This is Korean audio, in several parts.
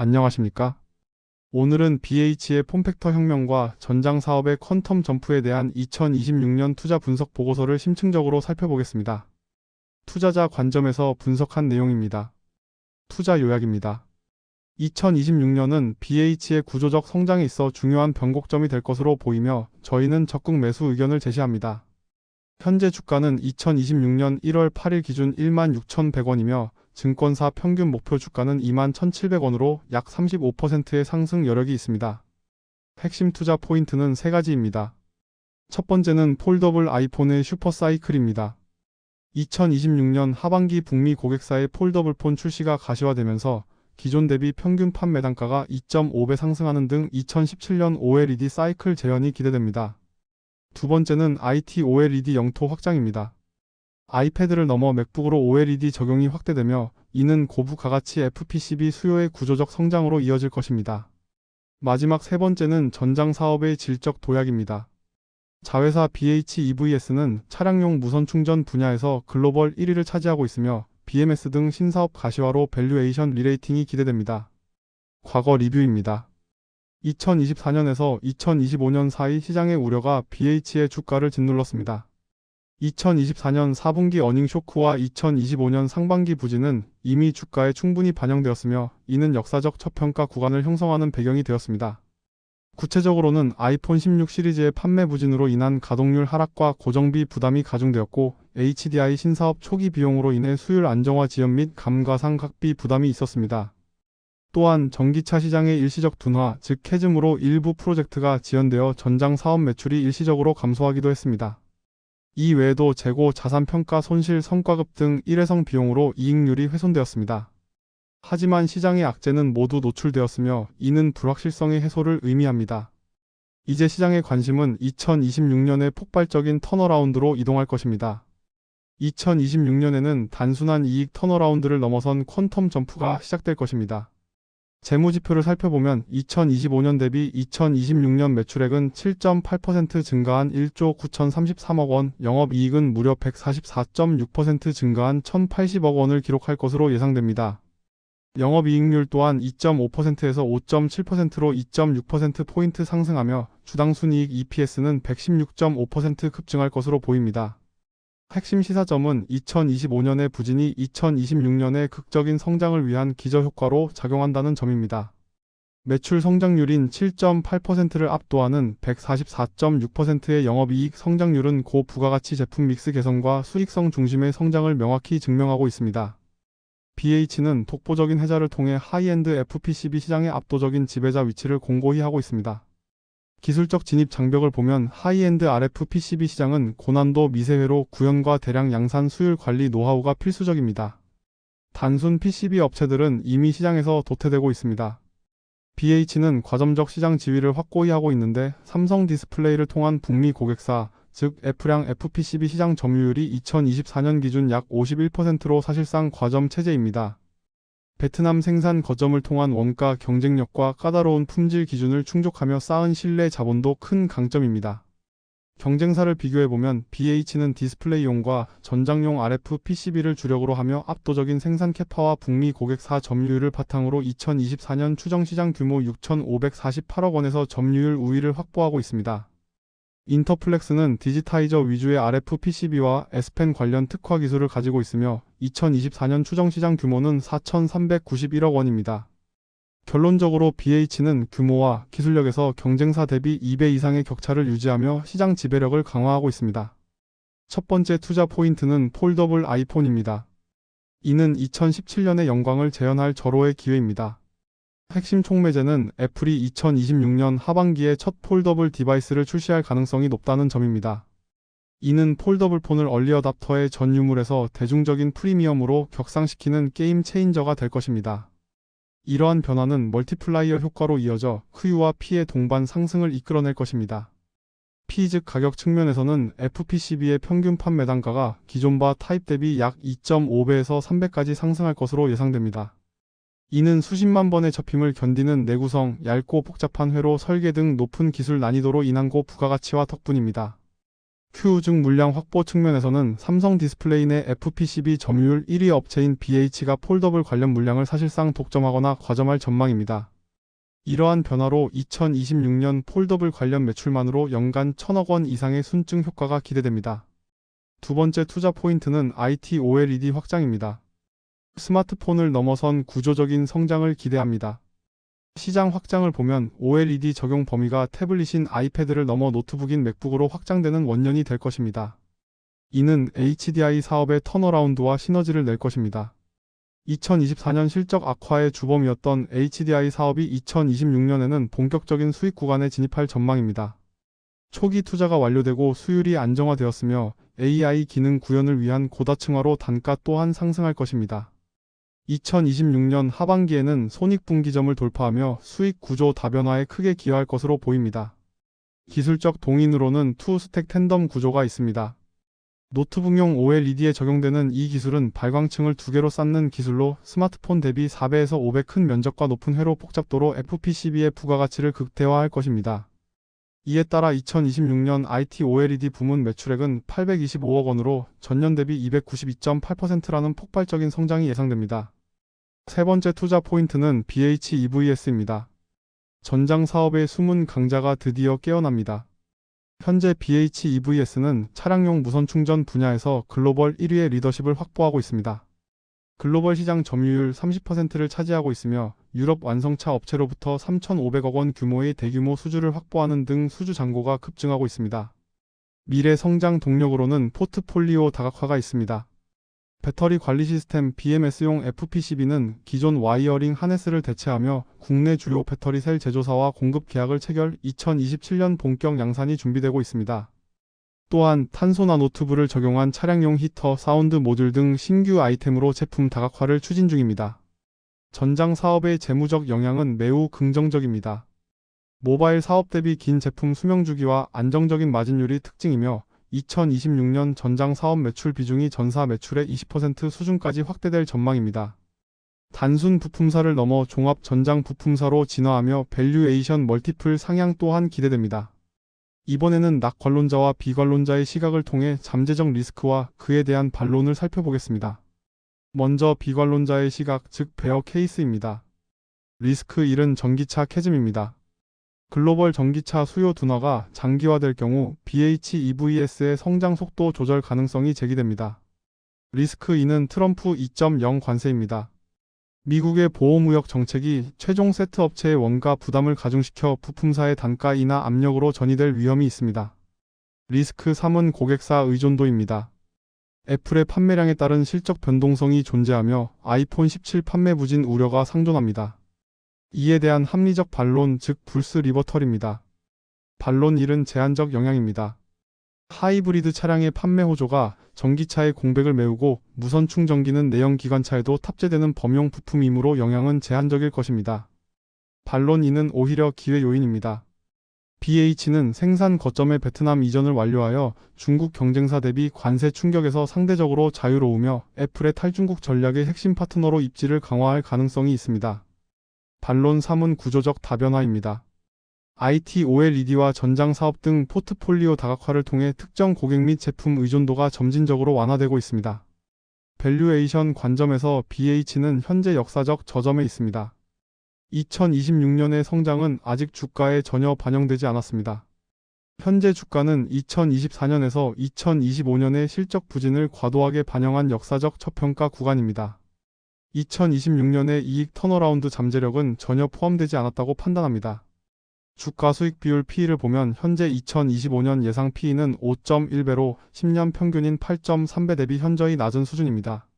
안녕하십니까? 오늘은 BH의 폼팩터 혁명과 전장 사업의 퀀텀 점프에 대한 2026년 투자 분석 보고서를 심층적으로 살펴보겠습니다. 투자자 관점에서 분석한 내용입니다. 투자 요약입니다. 2026년은 BH의 구조적 성장에 있어 중요한 변곡점이 될 것으로 보이며 저희는 적극 매수 의견을 제시합니다. 현재 주가는 2026년 1월 8일 기준 16,100원이며 증권사 평균 목표 주가는 21,700원으로 약 35%의 상승 여력이 있습니다. 핵심 투자 포인트는 세 가지입니다. 첫 번째는 폴더블 아이폰의 슈퍼 사이클입니다. 2026년 하반기 북미 고객사의 폴더블 폰 출시가 가시화되면서 기존 대비 평균 판매 단가가 2.5배 상승하는 등 2017년 OLED 사이클 재현이 기대됩니다. 두 번째는 IT OLED 영토 확장입니다. 아이패드를 넘어 맥북으로 OLED 적용이 확대되며 이는 고부 가가치 FPCB 수요의 구조적 성장으로 이어질 것입니다. 마지막 세 번째는 전장 사업의 질적 도약입니다. 자회사 BHEVS는 차량용 무선 충전 분야에서 글로벌 1위를 차지하고 있으며 BMS 등 신사업 가시화로 밸류에이션 리레이팅이 기대됩니다. 과거 리뷰입니다. 2024년에서 2025년 사이 시장의 우려가 BH의 주가를 짓눌렀습니다. 2024년 4분기 어닝 쇼크와 2025년 상반기 부진은 이미 주가에 충분히 반영되었으며 이는 역사적 저평가 구간을 형성하는 배경이 되었습니다. 구체적으로는 아이폰 16 시리즈의 판매 부진으로 인한 가동률 하락과 고정비 부담이 가중되었고 HDI 신사업 초기 비용으로 인해 수율 안정화 지연 및 감가상각비 부담이 있었습니다. 또한 전기차 시장의 일시적 둔화, 즉 캐즘으로 일부 프로젝트가 지연되어 전장 사업 매출이 일시적으로 감소하기도 했습니다. 이 외에도 재고, 자산평가, 손실, 성과급 등 일회성 비용으로 이익률이 훼손되었습니다. 하지만 시장의 악재는 모두 노출되었으며 이는 불확실성의 해소를 의미합니다. 이제 시장의 관심은 2026년의 폭발적인 턴어라운드로 이동할 것입니다. 2026년에는 단순한 이익 턴어라운드를 넘어선 퀀텀 점프가 시작될 것입니다. 재무지표를 살펴보면 2025년 대비 2026년 매출액은 7.8% 증가한 1조 9,033억 원, 영업이익은 무려 144.6% 증가한 1,080억 원을 기록할 것으로 예상됩니다. 영업이익률 또한 2.5%에서 5.7%로 2.6%포인트 상승하며 주당 순이익 EPS는 116.5% 급증할 것으로 보입니다. 핵심 시사점은 2025년의 부진이 2026년의 극적인 성장을 위한 기저효과로 작용한다는 점입니다. 매출 성장률인 7.8%를 압도하는 144.6%의 영업이익 성장률은 고부가가치 제품 믹스 개선과 수익성 중심의 성장을 명확히 증명하고 있습니다. BH는 독보적인 해자를 통해 하이엔드 FPCB 시장의 압도적인 지배자 위치를 공고히 하고 있습니다. 기술적 진입 장벽을 보면 하이엔드 RF PCB 시장은 고난도 미세회로 구현과 대량 양산 수율 관리 노하우가 필수적입니다. 단순 PCB 업체들은 이미 시장에서 도태되고 있습니다. BH는 과점적 시장 지위를 확고히 하고 있는데 삼성 디스플레이를 통한 북미 고객사, 즉 F량 FPCB 시장 점유율이 2024년 기준 약 51%로 사실상 과점 체제입니다. 베트남 생산 거점을 통한 원가 경쟁력과 까다로운 품질 기준을 충족하며 쌓은 신뢰 자본도 큰 강점입니다. 경쟁사를 비교해보면 BH는 디스플레이용과 전장용 RF PCB를 주력으로 하며 압도적인 생산 캐파와 북미 고객사 점유율을 바탕으로 2024년 추정 시장 규모 6,548억 원에서 점유율 우위를 확보하고 있습니다. 인터플렉스는 디지타이저 위주의 RF PCB와 S펜 관련 특화 기술을 가지고 있으며 2024년 추정 시장 규모는 4,391억 원입니다. 결론적으로 BH는 규모와 기술력에서 경쟁사 대비 2배 이상의 격차를 유지하며 시장 지배력을 강화하고 있습니다. 첫 번째 투자 포인트는 폴더블 아이폰입니다. 이는 2017년의 영광을 재현할 절호의 기회입니다. 핵심 촉매제는 애플이 2026년 하반기에 첫 폴더블 디바이스를 출시할 가능성이 높다는 점입니다. 이는 폴더블 폰을 얼리어답터의 전 유물에서 대중적인 프리미엄으로 격상시키는 게임 체인저가 될 것입니다. 이러한 변화는 멀티플라이어 효과로 이어져 크유와 P의 동반 상승을 이끌어낼 것입니다. P 즉 가격 측면에서는 FPCB의 평균 판매 단가가 기존 바 타입 대비 약 2.5배에서 3배까지 상승할 것으로 예상됩니다. 이는 수십만 번의 접힘을 견디는 내구성, 얇고 복잡한 회로 설계 등 높은 기술 난이도로 인한 고 부가가치와 덕분입니다. Q 즉 물량 확보 측면에서는 삼성 디스플레이 내 FPCB 점유율 1위 업체인 BH가 폴더블 관련 물량을 사실상 독점하거나 과점할 전망입니다. 이러한 변화로 2026년 폴더블 관련 매출만으로 연간 1000억 원 이상의 순증 효과가 기대됩니다. 두 번째 투자 포인트는 IT OLED 확장입니다. 스마트폰을 넘어선 구조적인 성장을 기대합니다. 시장 확장을 보면 OLED 적용 범위가 태블릿인 아이패드를 넘어 노트북인 맥북으로 확장되는 원년이 될 것입니다. 이는 HDI 사업의 턴어라운드와 시너지를 낼 것입니다. 2024년 실적 악화의 주범이었던 HDI 사업이 2026년에는 본격적인 수익 구간에 진입할 전망입니다. 초기 투자가 완료되고 수율이 안정화되었으며 AI 기능 구현을 위한 고다층화로 단가 또한 상승할 것입니다. 2026년 하반기에는 손익분기점을 돌파하며 수익 구조 다변화에 크게 기여할 것으로 보입니다. 기술적 동인으로는 투스택 텐덤 구조가 있습니다. 노트북용 OLED에 적용되는 이 기술은 발광층을 두 개로 쌓는 기술로 스마트폰 대비 4배에서 5배 큰 면적과 높은 회로 복잡도로 FPCB의 부가가치를 극대화할 것입니다. 이에 따라 2026년 IT OLED 부문 매출액은 825억 원으로 전년 대비 292.8%라는 폭발적인 성장이 예상됩니다. 세 번째 투자 포인트는 BHEVS입니다. 전장 사업의 숨은 강자가 드디어 깨어납니다. 현재 BHEVS는 차량용 무선 충전 분야에서 글로벌 1위의 리더십을 확보하고 있습니다. 글로벌 시장 점유율 30%를 차지하고 있으며 유럽 완성차 업체로부터 3,500억 원 규모의 대규모 수주를 확보하는 등 수주 잔고가 급증하고 있습니다. 미래 성장 동력으로는 포트폴리오 다각화가 있습니다. 배터리 관리 시스템 BMS용 FPCB는 기존 와이어링 하네스를 대체하며 국내 주요 배터리 셀 제조사와 공급 계약을 체결 2027년 본격 양산이 준비되고 있습니다. 또한 탄소 나노튜브를 적용한 차량용 히터, 사운드 모듈 등 신규 아이템으로 제품 다각화를 추진 중입니다. 전장 사업의 재무적 영향은 매우 긍정적입니다. 모바일 사업 대비 긴 제품 수명 주기와 안정적인 마진율이 특징이며 2026년 전장 사업 매출 비중이 전사 매출의 20% 수준까지 확대될 전망입니다. 단순 부품사를 넘어 종합 전장 부품사로 진화하며 밸류에이션 멀티플 상향 또한 기대됩니다. 이번에는 낙관론자와 비관론자의 시각을 통해 잠재적 리스크와 그에 대한 반론을 살펴보겠습니다. 먼저 비관론자의 시각, 즉 베어 케이스입니다. 리스크 1은 전기차 캐즘입니다. 글로벌 전기차 수요 둔화가 장기화될 경우 BHEVS의 성장 속도 조절 가능성이 제기됩니다. 리스크 2는 트럼프 2.0 관세입니다. 미국의 보호무역 정책이 최종 세트 업체의 원가 부담을 가중시켜 부품사의 단가 인하 압력으로 전이될 위험이 있습니다. 리스크 3은 고객사 의존도입니다. 애플의 판매량에 따른 실적 변동성이 존재하며 아이폰 17 판매 부진 우려가 상존합니다. 이에 대한 합리적 반론 즉 불스 리버털입니다. 반론 1은 제한적 영향입니다. 하이브리드 차량의 판매 호조가 전기차의 공백을 메우고 무선 충전기는 내연 기관차에도 탑재되는 범용 부품이므로 영향은 제한적일 것입니다. 반론 2는 오히려 기회 요인입니다. BH는 생산 거점의 베트남 이전을 완료하여 중국 경쟁사 대비 관세 충격에서 상대적으로 자유로우며 애플의 탈중국 전략의 핵심 파트너로 입지를 강화할 가능성이 있습니다. 반론 3은 구조적 다변화입니다. IT, OLED와 전장 사업 등 포트폴리오 다각화를 통해 특정 고객 및 제품 의존도가 점진적으로 완화되고 있습니다. 밸류에이션 관점에서 BH는 현재 역사적 저점에 있습니다. 2026년의 성장은 아직 주가에 전혀 반영되지 않았습니다. 현재 주가는 2024년에서 2025년의 실적 부진을 과도하게 반영한 역사적 저평가 구간입니다. 2026년의 이익 턴어라운드 잠재력은 전혀 포함되지 않았다고 판단합니다. 주가 수익 비율 P를 보면 현재 2025년 예상 P는 5.1배로 10년 평균인 8.3배 대비 현저히 낮은 수준입니다.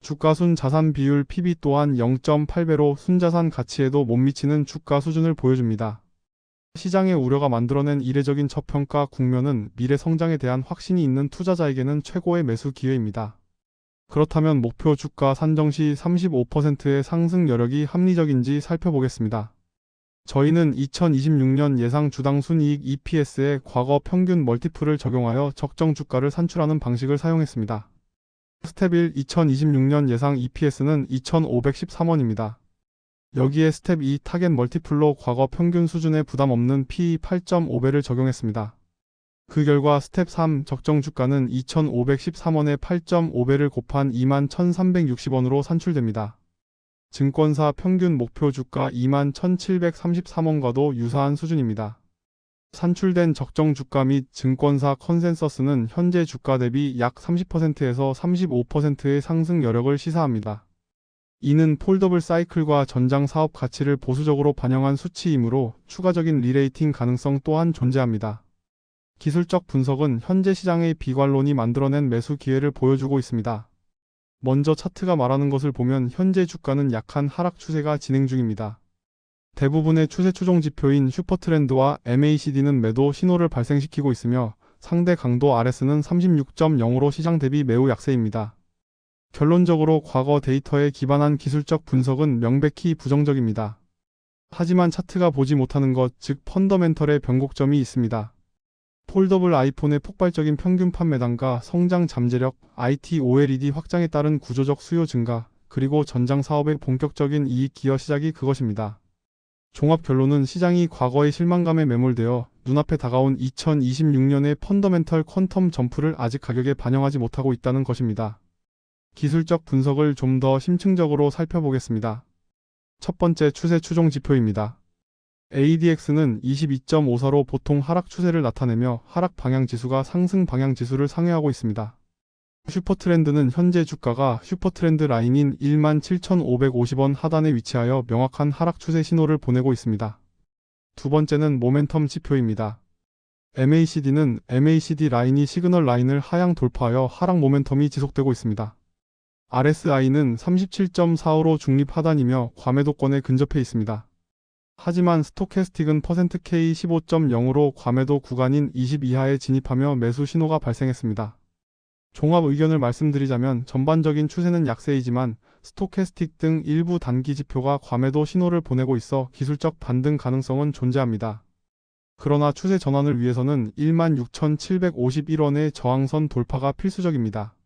주가 순 자산 비율 PB 또한 0.8배로 순자산 가치에도 못 미치는 주가 수준을 보여줍니다. 시장의 우려가 만들어낸 이례적인 저평가 국면은 미래 성장에 대한 확신이 있는 투자자에게는 최고의 매수 기회입니다. 그렇다면 목표 주가 산정 시 35%의 상승 여력이 합리적인지 살펴보겠습니다. 저희는 2026년 예상 주당 순이익 EPS에 과거 평균 멀티플을 적용하여 적정 주가를 산출하는 방식을 사용했습니다. 스텝 1 2026년 예상 EPS는 2,513원입니다. 여기에 스텝 2 타겟 멀티플로 과거 평균 수준의 부담 없는 PE 8.5배를 적용했습니다. 그 결과 스텝 3 적정 주가는 2,513원에 8.5배를 곱한 21,360원으로 산출됩니다. 증권사 평균 목표 주가 21,733원과도 유사한 수준입니다. 산출된 적정 주가 및 증권사 컨센서스는 현재 주가 대비 약 30%에서 35%의 상승 여력을 시사합니다. 이는 폴더블 사이클과 전장 사업 가치를 보수적으로 반영한 수치이므로 추가적인 리레이팅 가능성 또한 존재합니다. 기술적 분석은 현재 시장의 비관론이 만들어낸 매수 기회를 보여주고 있습니다. 먼저 차트가 말하는 것을 보면 현재 주가는 약한 하락 추세가 진행 중입니다. 대부분의 추세 추종 지표인 슈퍼트렌드와 MACD는 매도 신호를 발생시키고 있으며 상대 강도 RS는 36.0으로 시장 대비 매우 약세입니다. 결론적으로 과거 데이터에 기반한 기술적 분석은 명백히 부정적입니다. 하지만 차트가 보지 못하는 것, 즉 펀더멘털의 변곡점이 있습니다. 폴더블 아이폰의 폭발적인 평균 판매단과 성장 잠재력, IT OLED 확장에 따른 구조적 수요 증가, 그리고 전장 사업의 본격적인 이익 기여 시작이 그것입니다. 종합 결론은 시장이 과거의 실망감에 매몰되어 눈앞에 다가온 2026년의 펀더멘털 퀀텀 점프를 아직 가격에 반영하지 못하고 있다는 것입니다. 기술적 분석을 좀 더 심층적으로 살펴보겠습니다. 첫 번째 추세 추종 지표입니다. ADX는 22.54로 보통 하락 추세를 나타내며 하락 방향 지수가 상승 방향 지수를 상회하고 있습니다. 슈퍼트렌드는 현재 주가가 슈퍼트렌드 라인인 17,550원 하단에 위치하여 명확한 하락 추세 신호를 보내고 있습니다. 두 번째는 모멘텀 지표입니다. MACD는 MACD 라인이 시그널 라인을 하향 돌파하여 하락 모멘텀이 지속되고 있습니다. RSI는 37.45로 중립 하단이며 과매도권에 근접해 있습니다. 하지만 스토캐스틱은 %K 15.0으로 과매도 구간인 20 이하에 진입하며 매수 신호가 발생했습니다. 종합 의견을 말씀드리자면 전반적인 추세는 약세이지만 스토캐스틱 등 일부 단기 지표가 과매도 신호를 보내고 있어 기술적 반등 가능성은 존재합니다. 그러나 추세 전환을 위해서는 16,751원의 저항선 돌파가 필수적입니다.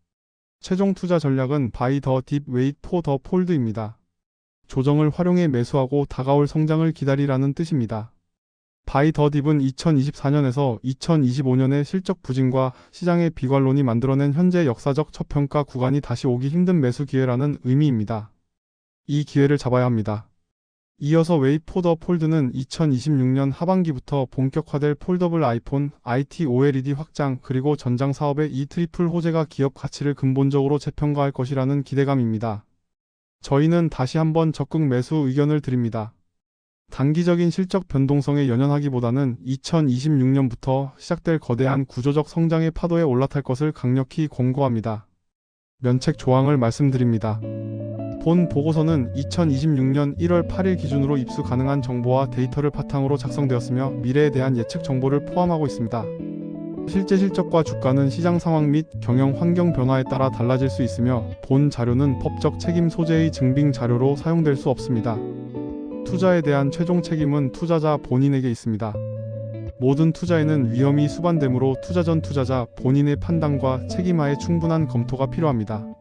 최종 투자 전략은 바이 더 딥 웨이트 포 더 폴드입니다. 조정을 활용해 매수하고 다가올 성장을 기다리라는 뜻입니다. 바이 더 딥은 2024년에서 2025년의 실적 부진과 시장의 비관론이 만들어낸 현재 역사적 저평가 구간이 다시 오기 힘든 매수 기회라는 의미입니다. 이 기회를 잡아야 합니다. 이어서 웨이포더 폴드는 2026년 하반기부터 본격화될 폴더블 아이폰, IT OLED 확장, 그리고 전장 사업의 이 트리플 호재가 기업 가치를 근본적으로 재평가할 것이라는 기대감입니다. 저희는 다시 한번 적극 매수 의견을 드립니다. 단기적인 실적 변동성에 연연하기보다는 2026년부터 시작될 거대한 구조적 성장의 파도에 올라탈 것을 강력히 권고합니다. 면책 조항을 말씀드립니다. 본 보고서는 2026년 1월 8일 기준으로 입수 가능한 정보와 데이터를 바탕으로 작성되었으며 미래에 대한 예측 정보를 포함하고 있습니다. 실제 실적과 주가는 시장 상황 및 경영 환경 변화에 따라 달라질 수 있으며 본 자료는 법적 책임 소재의 증빙 자료로 사용될 수 없습니다. 투자에 대한 최종 책임은 투자자 본인에게 있습니다. 모든 투자에는 위험이 수반되므로 투자 전 투자자 본인의 판단과 책임하에 충분한 검토가 필요합니다.